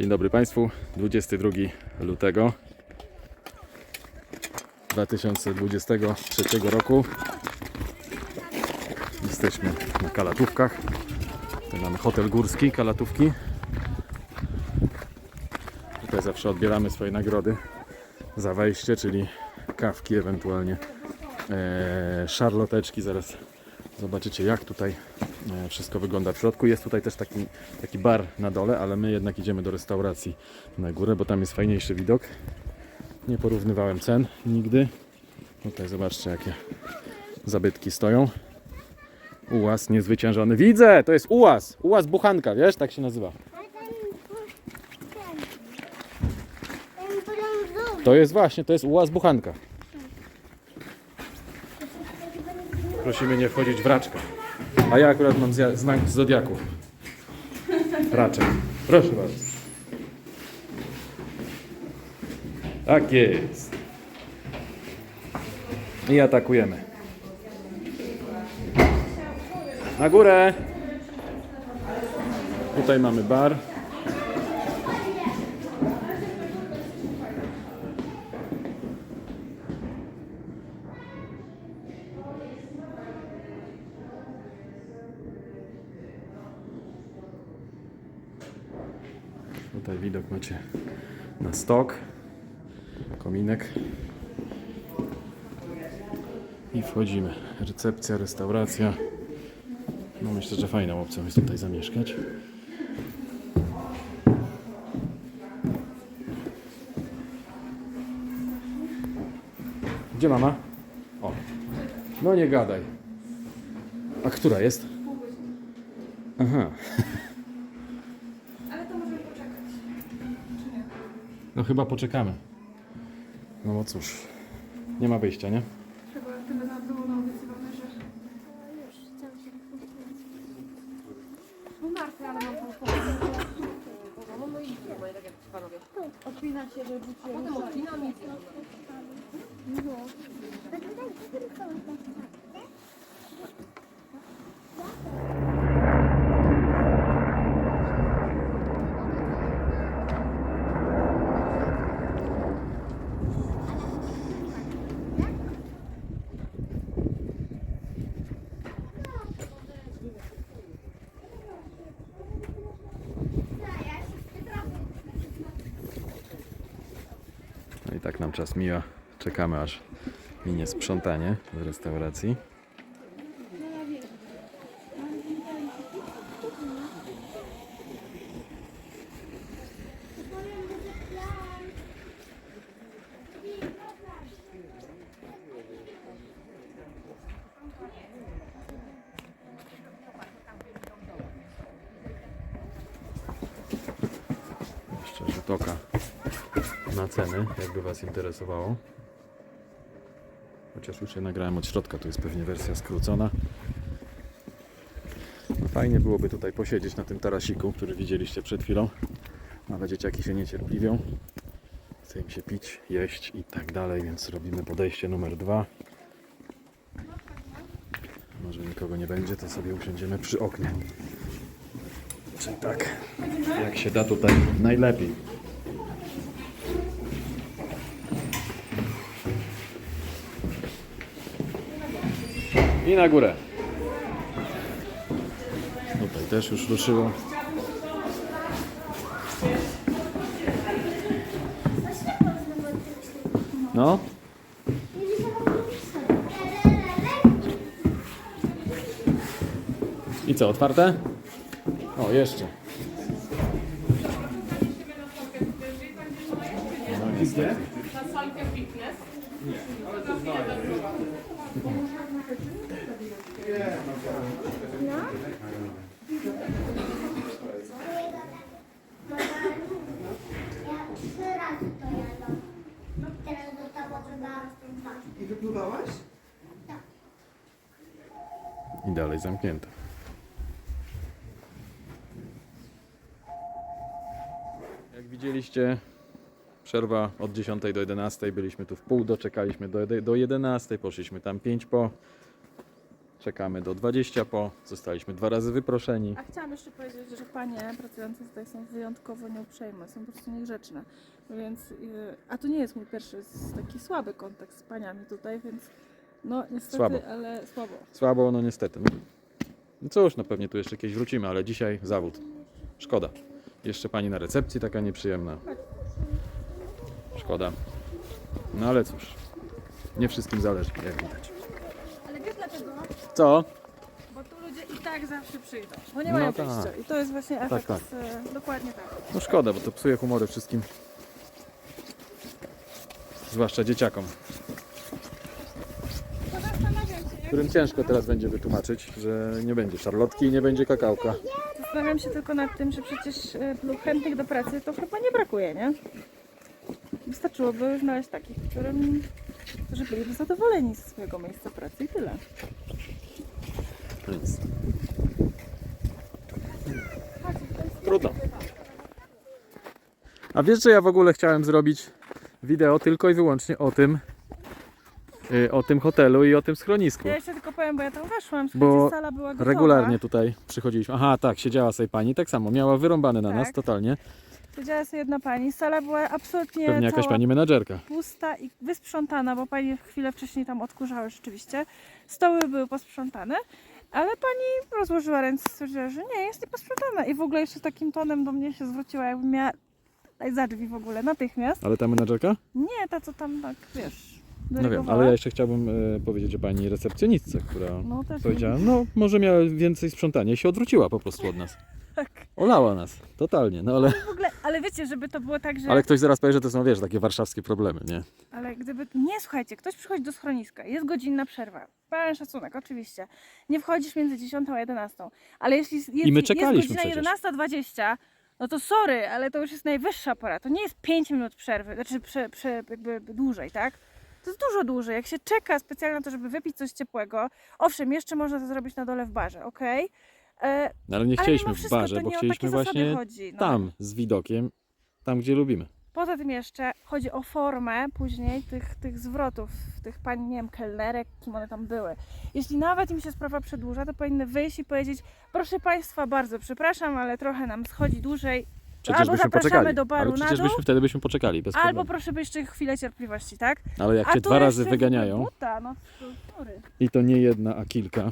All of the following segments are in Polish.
Dzień dobry Państwu. 22 lutego 2023 roku. Jesteśmy na Kalatówkach. Tutaj mamy hotel górski Kalatówki. Tutaj zawsze odbieramy swoje nagrody za wejście, czyli kawki, ewentualnie e, szarloteczki. Zaraz zobaczycie jak tutaj wszystko wygląda w środku. Jest tutaj też taki, taki bar na dole, ale my jednak idziemy do restauracji na górę, bo tam jest fajniejszy widok. Nie porównywałem cen nigdy. Tutaj zobaczcie jakie zabytki stoją. Ułaz niezwyciężony. Widzę! To jest ułaz! Ułaz Buchanka, wiesz? Tak się nazywa. To jest właśnie, to jest ułaz Buchanka. Prosimy nie wchodzić w raczka. A ja akurat mam znak zodiaku. Raczek. Proszę bardzo. Tak jest. I atakujemy. Na górę. Tutaj mamy bar. Tutaj widok macie na stok, kominek. I wchodzimy. Recepcja, restauracja. No myślę, że fajną opcją jest tutaj zamieszkać. Gdzie mama? O. No nie gadaj. A która jest? Aha. Ale to możemy poczekać. Czy nie? No chyba poczekamy. No bo cóż, nie ma wyjścia, nie? Chyba tyle na było naobiecywane, że... Już, cały się No narty, ale mam No no i idziemy, tak jak ci panowie. Odpinać się, żeby A potem odpinam i... No. No i tak nam czas mija. Czekamy aż minie sprzątanie z restauracji. Jeszcze rzut oka na ceny, jakby Was interesowało. Chociaż już je nagrałem od środka, to jest pewnie wersja skrócona. Fajnie byłoby tutaj posiedzieć na tym tarasiku, który widzieliście przed chwilą. Ale dzieciaki się niecierpliwią. Chce im się pić, jeść i tak dalej, więc robimy podejście numer dwa. Może nikogo nie będzie, to sobie usiądziemy przy oknie. Czyli tak, jak się da tutaj najlepiej. I na górę. Tutaj też już ruszyło. No. I co, otwarte? O, jeszcze. No niestety. Na salkę fitness. Ja dwa. I wypluwałaś? I dalej zamknięte. Jak widzieliście, przerwa od 10 do 11. Byliśmy tu w pół, doczekaliśmy do, do 11, poszliśmy tam 5 po. Czekamy do 20 po. Zostaliśmy dwa razy wyproszeni. A chciałam jeszcze powiedzieć, że panie pracujące tutaj są wyjątkowo nieuprzejme, są po prostu niegrzeczne. Więc, yy, a to nie jest mój pierwszy taki słaby kontakt z paniami tutaj, więc no niestety, Słabo. ale słabo. Słabo, no niestety. No. No cóż, no pewnie tu jeszcze kiedyś wrócimy, ale dzisiaj zawód. Szkoda. Jeszcze pani na recepcji taka nieprzyjemna. Szkoda. No ale cóż. Nie wszystkim zależy, jak widać. Co? Bo tu ludzie i tak zawsze przyjdą, bo nie No mają tak. wyjścia. I to jest właśnie efekt, tak. Z, dokładnie tak. No szkoda, bo to psuje humory wszystkim. Zwłaszcza dzieciakom. Zastanawiam się, jak... Którym ciężko teraz będzie wytłumaczyć, że nie będzie szarlotki i nie będzie kakałka. Zastanawiam się tylko nad tym, że przecież e, chętnych do pracy to chyba nie brakuje, nie? Wystarczyłoby znaleźć takich, którym, którzy byliby zadowoleni ze swojego miejsca pracy i tyle. Nic. Trudno. A wiesz, że ja w ogóle chciałem zrobić wideo tylko i wyłącznie o tym, y, o tym hotelu i o tym schronisku. Ja jeszcze tylko powiem, bo ja tam weszłam, Bo sala była gotowa. Regularnie tutaj przychodziliśmy. Aha, tak, siedziała sobie pani, tak samo, miała wyrąbane na nas Tak. totalnie. Siedziała sobie jedna pani, sala była absolutnie Pewnie jakaś cała pani menadżerka. pusta i wysprzątana, bo pani chwilę wcześniej tam odkurzały rzeczywiście. Stoły były posprzątane, ale pani rozłożyła ręce i stwierdziła, że nie, jest nieposprzątana. I w ogóle jeszcze takim tonem do mnie się zwróciła, jakby miała dać za drzwi w ogóle, natychmiast. Ale ta menadżerka? Nie, ta co tam tak, wiesz, No wiem, ale ja jeszcze chciałbym e, powiedzieć o pani recepcjonistce, która No powiedziała, no może miała więcej sprzątania i się odwróciła po prostu od nas. Tak. Olała nas, totalnie, no ale... W ogóle, ale wiecie, żeby to było tak, że... Ale ktoś zaraz powie, że to są, wiesz, takie warszawskie problemy, nie? Ale gdyby. Nie, słuchajcie, ktoś przychodzi do schroniska, jest godzinna przerwa. Pełen szacunek, oczywiście. Nie wchodzisz między 10 a 11. Ale jeśli jest, I my czekaliśmy jest godzina przecież. 11.20, no to sorry, ale to już jest najwyższa pora. To nie jest 5 minut przerwy, znaczy prze, prze, jakby dłużej, tak? To jest dużo dłużej. Jak się czeka specjalnie na to, żeby wypić coś ciepłego, owszem, jeszcze można to zrobić na dole w barze, okej? E, No, ale nie Ale chcieliśmy mimo w wszystko barze, to bo nie o chcieliśmy zasady właśnie chodzi. No. tam, z widokiem, tam gdzie lubimy. Poza tym jeszcze chodzi o formę później tych, tych zwrotów, tych pani, nie wiem, kelnerek, kim one tam były. Jeśli nawet im się sprawa przedłuża, to powinny wyjść i powiedzieć, proszę Państwa, bardzo przepraszam, ale trochę nam schodzi dłużej, Przecież Albo byśmy zapraszamy poczekali. do baru ale na przecież dół, byśmy wtedy byśmy poczekali, bez albo problemu. proszę by jeszcze chwilę cierpliwości, tak? Ale jak cię tu dwa razy jeszcze wyganiają, Buta, no to sorry. i to nie jedna, a kilka.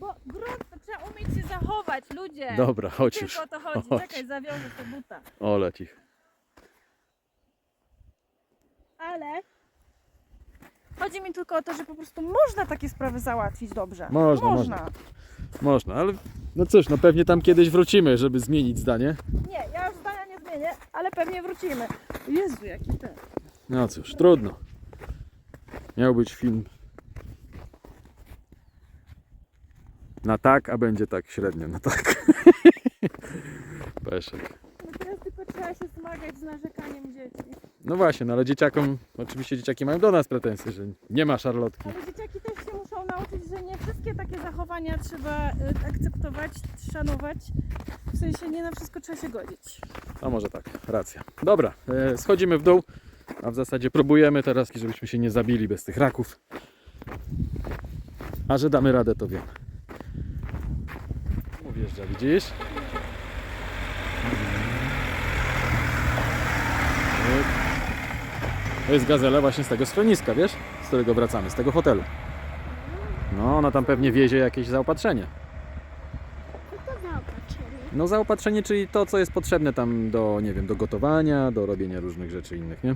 Bo grunt umieć się zachować, ludzie. Dobra, chodź Tylko już. o to chodzi. Chodź. Czekaj, zawiążę te buta. O, leci. Ale chodzi mi tylko o to, że po prostu można takie sprawy załatwić dobrze. Można, można. Można, ale no cóż, no pewnie tam kiedyś wrócimy, żeby zmienić zdanie. Nie, ja już zdania nie zmienię, ale pewnie wrócimy. Jezu, jaki ten. No cóż, trudno. Miał być film na tak, a będzie tak średnio, no tak. Peszek. No teraz tylko trzeba się zmagać z narzekaniem dzieci. No właśnie, no ale dzieciakom, oczywiście dzieciaki mają do nas pretensje, że nie ma szarlotki. Ale dzieciaki też się muszą nauczyć, że nie wszystkie takie zachowania trzeba y, akceptować, szanować. W sensie nie na wszystko trzeba się godzić. A może tak, racja. Dobra, e, schodzimy w dół, a w zasadzie próbujemy teraz, żebyśmy się nie zabili bez tych raków. A że damy radę, to wiem. Uwjeżdża, widzisz? To jest gazela właśnie z tego schroniska, wiesz? Z którego wracamy, z tego hotelu. No, ona tam pewnie wiezie jakieś zaopatrzenie. Co to za opatrzenie? No zaopatrzenie, czyli to, co jest potrzebne tam do, nie wiem, do gotowania, do robienia różnych rzeczy innych, nie?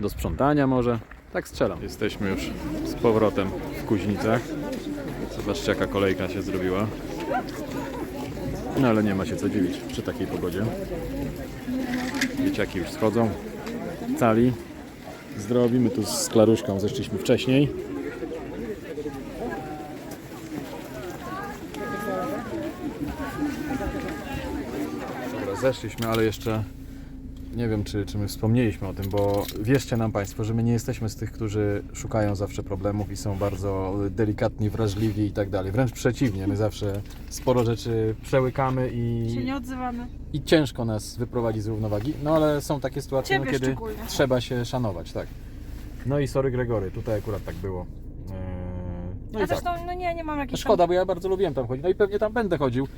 Do sprzątania może. Tak strzelam. Jesteśmy już z powrotem w Kuźnicach. Zobaczcie, jaka kolejka się zrobiła. No ale nie ma się co dziwić przy takiej pogodzie. Dzieciaki już schodzą. Cali. Zdrowi. My tu z Klaruszką zeszliśmy wcześniej. Dobra, zeszliśmy, ale jeszcze nie wiem, czy, czy my wspomnieliśmy o tym, bo wierzcie nam Państwo, że my nie jesteśmy z tych, którzy szukają zawsze problemów i są bardzo delikatni, wrażliwi i tak dalej. Wręcz przeciwnie, my zawsze sporo rzeczy przełykamy Się i, nie odzywamy. i ciężko nas wyprowadzić z równowagi. No ale są takie sytuacje, no, kiedy szczególnie. trzeba się szanować, tak. No i sorry Gregory, tutaj akurat tak było. Eee, No A i tak. zresztą, no nie, nie mam jakichś Szkoda, bo ja bardzo lubiłem tam chodzić. No i pewnie tam będę chodził,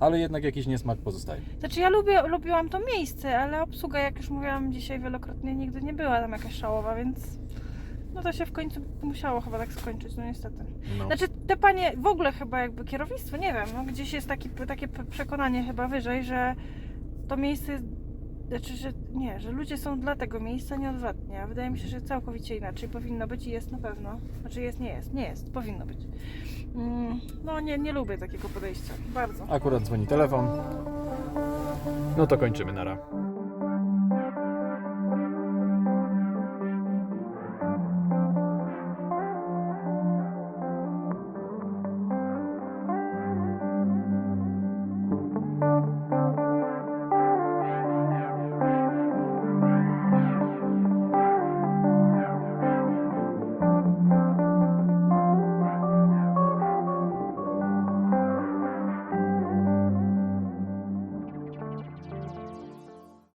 ale jednak jakiś niesmak pozostaje. Znaczy ja lubię, lubiłam to miejsce, ale obsługa, jak już mówiłam dzisiaj wielokrotnie, nigdy nie była tam jakaś szałowa, więc no to się w końcu musiało chyba tak skończyć, no niestety. No. Znaczy te panie, w ogóle chyba jakby kierownictwo, nie wiem, no gdzieś jest taki, takie przekonanie chyba wyżej, że to miejsce jest, znaczy, że nie, że ludzie są dla tego miejsca, nie odwrotnie. A wydaje mi się, że całkowicie inaczej powinno być i jest na pewno. Znaczy jest, nie jest, nie jest, powinno być. Mm, no nie, nie lubię takiego podejścia, bardzo. Akurat dzwoni telefon. No to kończymy, nara.